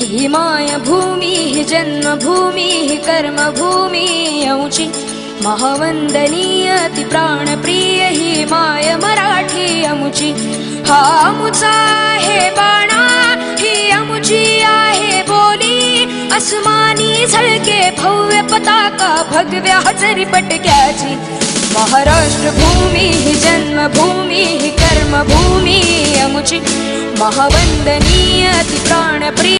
ही मायभूमी ही जन्मभूमी ही कर्मभूमी अमुची महावंदनीय ती प्राणप्रिय ही माय मराठी अमुची। हा अमुचा आहे बाणा ही अमुची आहे बोली। अस्मानी झळके भव्य पताका भगव्या हजरी पटक्याची। महाराष्ट्र भूमी ही जन्मभूमी ही कर्मभूमी अमुची महावंदनीय ती प्राणप्रिय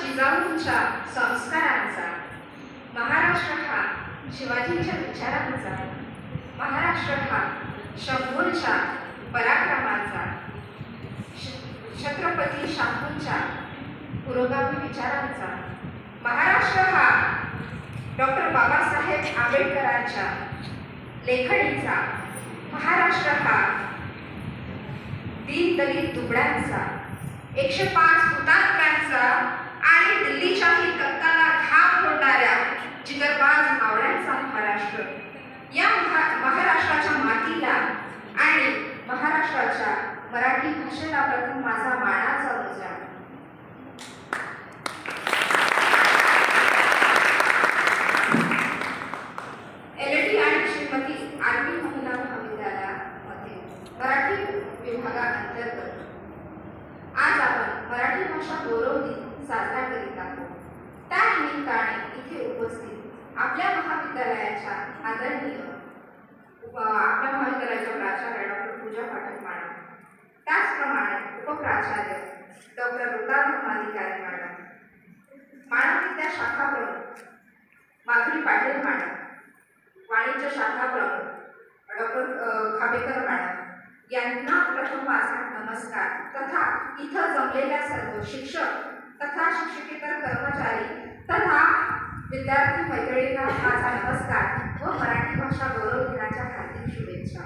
जिजाऊंच्या संस्कारांचा. महाराष्ट्र हा शिवाजींच्या विचारांचा महाराष्ट्र हा शंभूंच्या पराक्रमाचा. श- छत्रपती शाहूंच्या पुरोगामी विचारांचा. महाराष्ट्र हा डॉक्टर बाबासाहेब आंबेडकरांच्या लेखणीचा. महाराष्ट्र हा दीनदलित दुबळ्यांचा. एकशे पाच हुतात्म्यांचा आणि दिल्लीच्याही तख्ताला घात होणाऱ्या जिगरबाज मावळ्यांचा महाराष्ट्र. या महाराष्ट्राच्या मातीला आणि महाराष्ट्राच्या मराठी भाषेला प्रथम माझा मानाचा मुजरा एल आणि श्रीमती आरती महिला महाविद्यालयामध्ये मराठी विभागाअंतर्गत आज आपण मराठी भाषा गौरव दिन साजरा करीत आहोत त्या निमित्ताने इथे उपस्थित आपल्या महाविद्यालयाच्या आदरणीय उप- आपल्या महाविद्यालयाच्या प्राचार्य डॉक्टर पूजा पाठक मॅडम त्याचप्रमाणे उपप्राचार्य डॉक्टर रुदार अधिकारी मॅडम मानवविद्या शाखा प्रमुख माधुरी पाटील मॅडम वाणिज्य शाखा प्रमुख डॉक्टर खाबेकर मॅडम यांना प्रथम माझा नमस्कार तथा इथं जमलेल्या सर्व शिक्षक तथा शिक्षकेतर कर्मचारी तथा विद्यार्थी मैत्रिणींना माझा नमस्कार व मराठी भाषा गौरव दिनाच्या हार्दिक शुभेच्छा.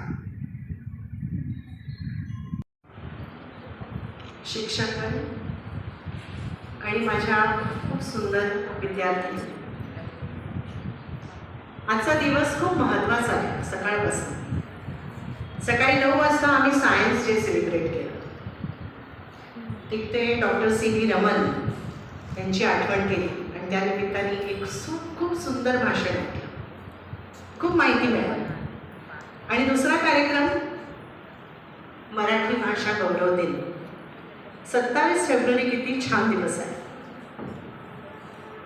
शिक्षक आणि माझ्या खूप सुंदर विद्यार्थी. आजचा दिवस खूप महत्त्वाचा आहे. सकाळपासून. सकाळी नऊ वाजता आम्ही सायन्स डे सेलिब्रेट केलं. तिथे डॉक्टर सी व्ही रमन यांची आठवण केली. आणि त्या निमित्ताने एक सु खूप सुंदर भाषण ऐकलं. खूप माहिती मिळाली. आणि दुसरा कार्यक्रम मराठी भाषा गौरव दिन सत्तावीस फेब्रुवारी किती छान दिवस आहे.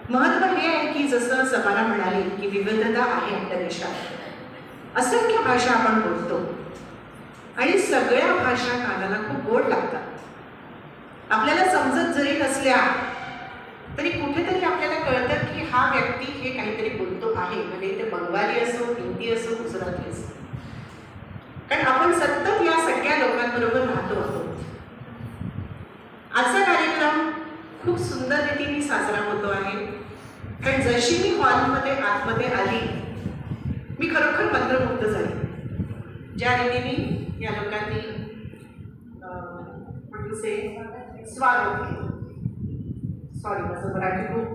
महत्त्व हे आहे की जसं समारा म्हणाले की विविधता आहे आपल्या देशात. असंख्य भाषा आपण बोलतो. आणि सगळ्या भाषा कानाला खूप गोड लागतात. आपल्याला समजत जरी नसल्या तरी कुठेतरी आपल्याला कळतं की हा व्यक्ती हे काहीतरी बोलतो आहे. म्हणजे ते बंगाली असो हिंदी असो गुजराती असो. कारण आपण सतत या सगळ्या लोकांबरोबर राहतो आहोत. आजचा कार्यक्रम खूप सुंदर रीतीने साजरा होतो आहे. कारण जशी मी हॉलमध्ये आतमध्ये आली मी खरोखर मंत्रमुग्ध झाली. ज्या रीतीने या लोकांनी से स्वागत केलं. सॉरी माझं मराठी खूप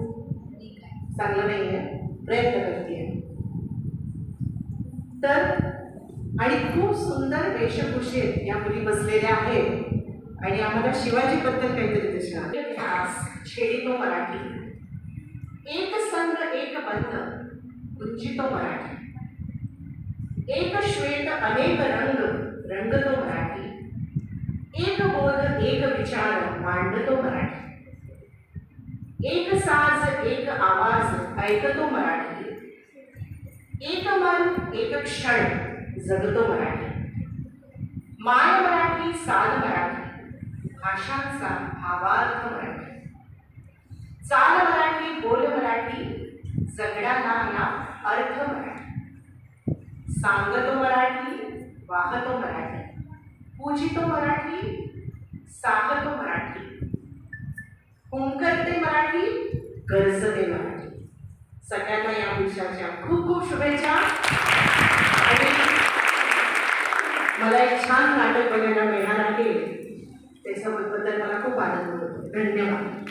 चांगलं नाही आहे. प्रयत्न करते तर आणि खूप सुंदर वेशभूषेत या मुली बसलेल्या आहेत. आणि आम्हाला शिवाजीबद्दल काहीतरी दिसणार. शेडी तो मराठी. एक संघ एक बंध गुंजितो मराठी. एक श्वेत अनेक रंग रंगतो मराठी. एक बोध एक विचार मांडतो मराठी. एक साज, एक आवाज़, ऐकतो मराठी. एक मन, एक क्षण, जगतो मराठी. माय मराठी, साध मराठी. भाषांचा भावार्थ मराठी. चाल मराठी, बोल मराठी जगण्याला ना अर्थ मराठी. सांगतो मराठी, वाहतो मराठी. पूजितो मराठी साहतो मराठी. हुंकरते मराठी गरजते मराठी सगळ्यांना या दिवसाच्या खूप खूप शुभेच्छा. आणि मला एक छान नाटक बघायला मिळणार आहे. त्याच्याबद्दल मला खूप आनंद होतो. धन्यवाद.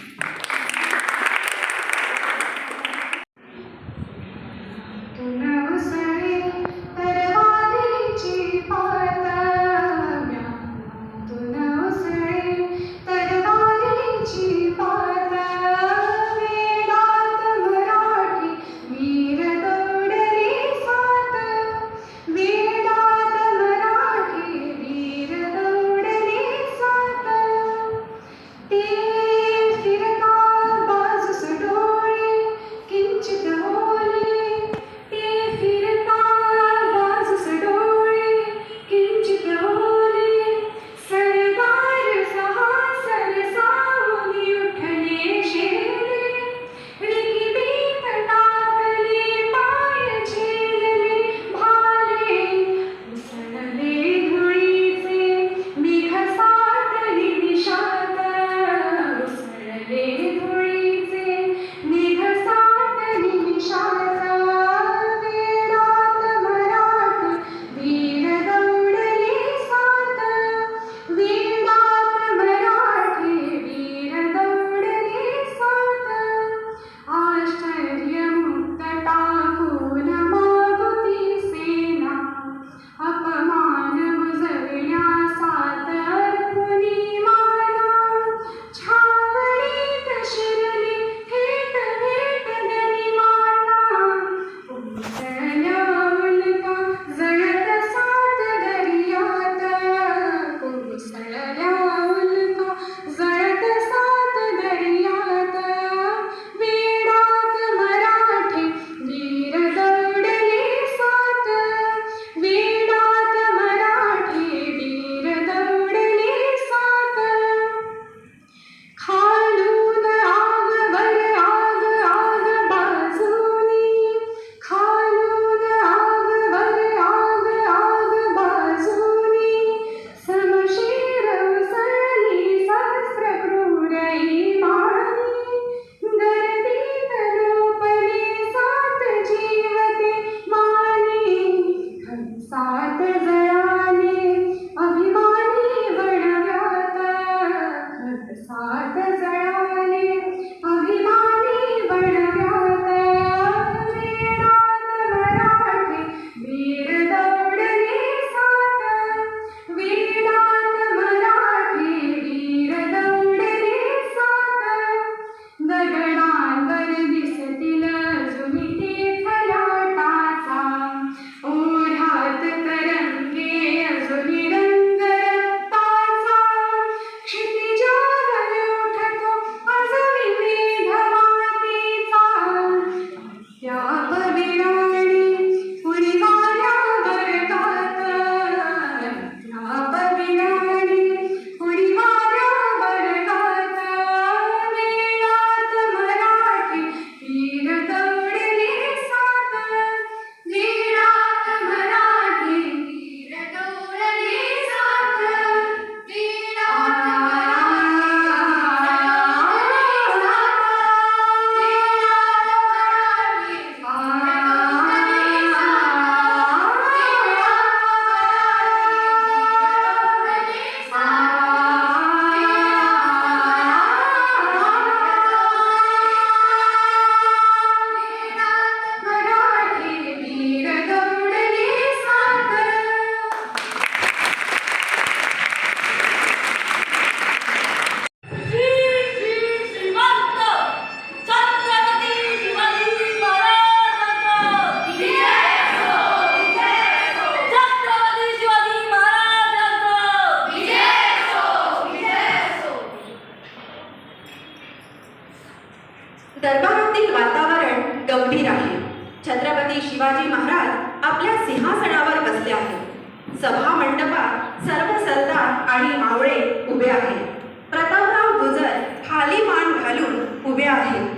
शिवाजी महाराज आपल्या सिंहासनावर बसले आहेत. सभा मंडपात सर्व सरदार आणि मावळे उभे आहेत. प्रतापराव गुजर खाली मान घालून उभे आहेत.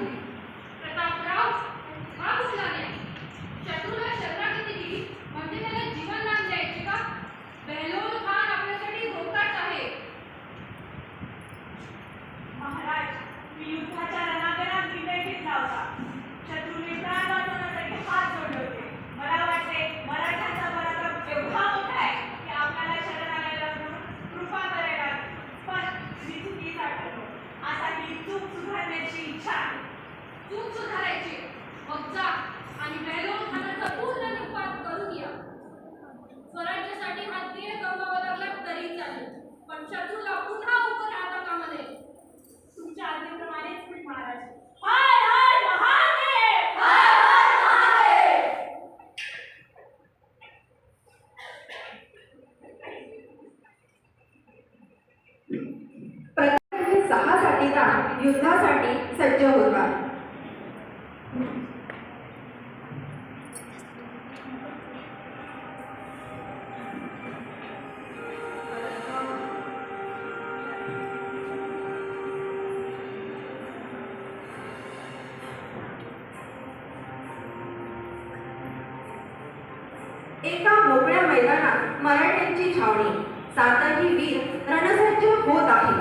छावणी सातही वीर रणसज्ज होत आहे.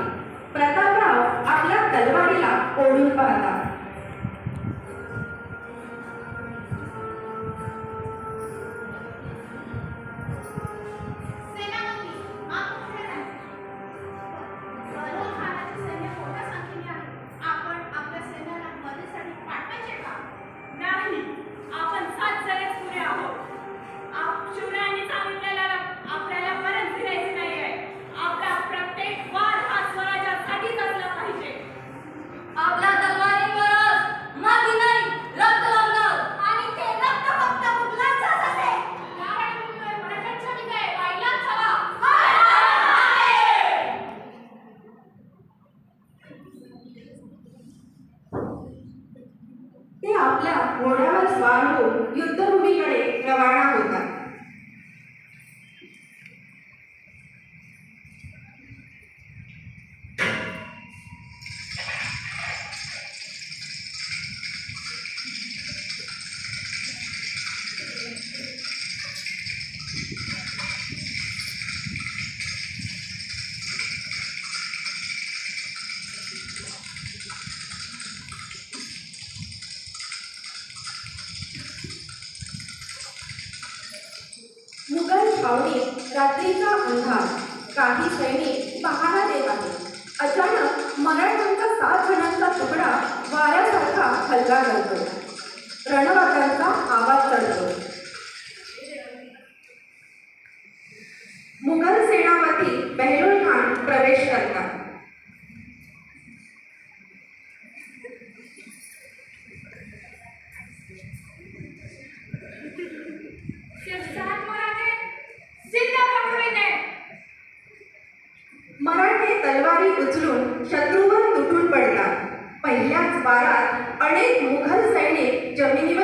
प्रतापराव आपल्या तलवारीला ओढून पाहतात. रात्रीचा अंधार. काही सैनिक पहारा देत आहेत. अचानक मराठ्यांचा सात जणांचा तुकडा वाऱ्यासारखा हलका घालतो रणवाद्यांचा आवाज चढतो. बारात अनेक मुघल सैनिक जमिनीवर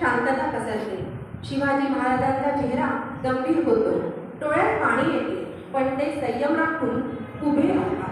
शांतता पसरते. शिवाजी महाराजांचा चेहरा गंभीर होतो. डोळ्यात पाणी येते पण ते संयम राखून उभे राहतात.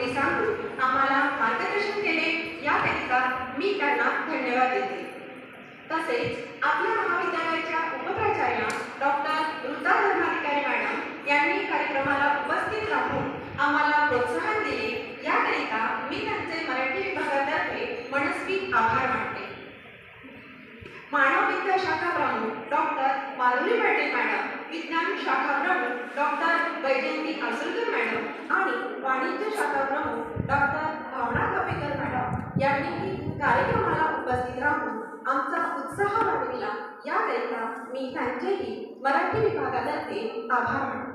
गोष्टी सांगून आम्हाला मार्गदर्शन केले याकरिता मी त्यांना धन्यवाद देते. तसेच आपल्या महाविद्यालयाच्या उपप्राचार्य डॉक्टर ऋता धर्माधिकारी मॅडम यांनी कार्यक्रमाला उपस्थित राहून आम्हाला प्रोत्साहन दिले याकरिता मी त्यांचे मराठी विभागातर्फे मनस्वी आभार मानते. मानवविद्या शाखा प्रमुख डॉक्टर माधुरी पाटील मॅडम विज्ञान शाखा प्रमुख डॉक्टर वैजयंती आसुलकर मॅडम आणि वाणिज्य शाखा प्रमुख डॉक्टर भावना कपेकर मॅडम यांनीही कार्यक्रमाला उपस्थित राहून आमचा उत्साह वाढविला. याकरिता मी त्यांचेही मराठी विभागातर्फे आभार मानतो.